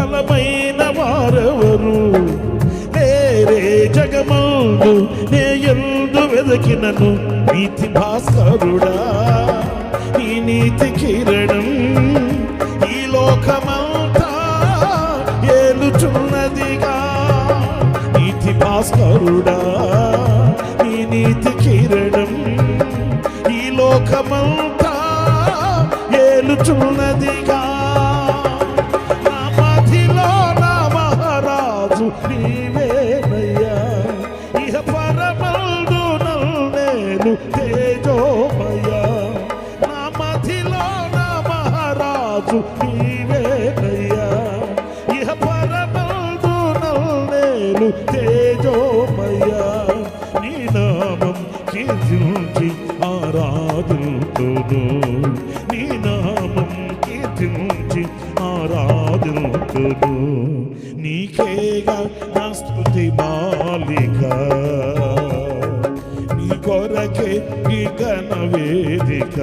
బలమైన వారెవరు? నేరే జగమందు నే ఎందు వెదకినను నీతి భాస్కరుడా ఈ నీతి కిరణం ఈ లోకమంతా ఏలుచున్నదిగా. నీతి భాస్కరుడా ఈ నీతి కిరణం ఈ లోకమంతా ఏలుచున్నదిగా. నీవేనయ్యా ఇహ పరమందు నేను తేజోమయ్యా నా మధ్యలో నా మహారాజు నీవేనయ్యా. ఇహ పరమందు నేను తేజోమయ్యా నీ నామం కీర్తించి ఆరాధుతును. నీ నామం కీర్తించి ఆరాధుతును నీకేగా నా స్థుతి మాలిక. నీ కొరకే ఈ ఘన వేదిక.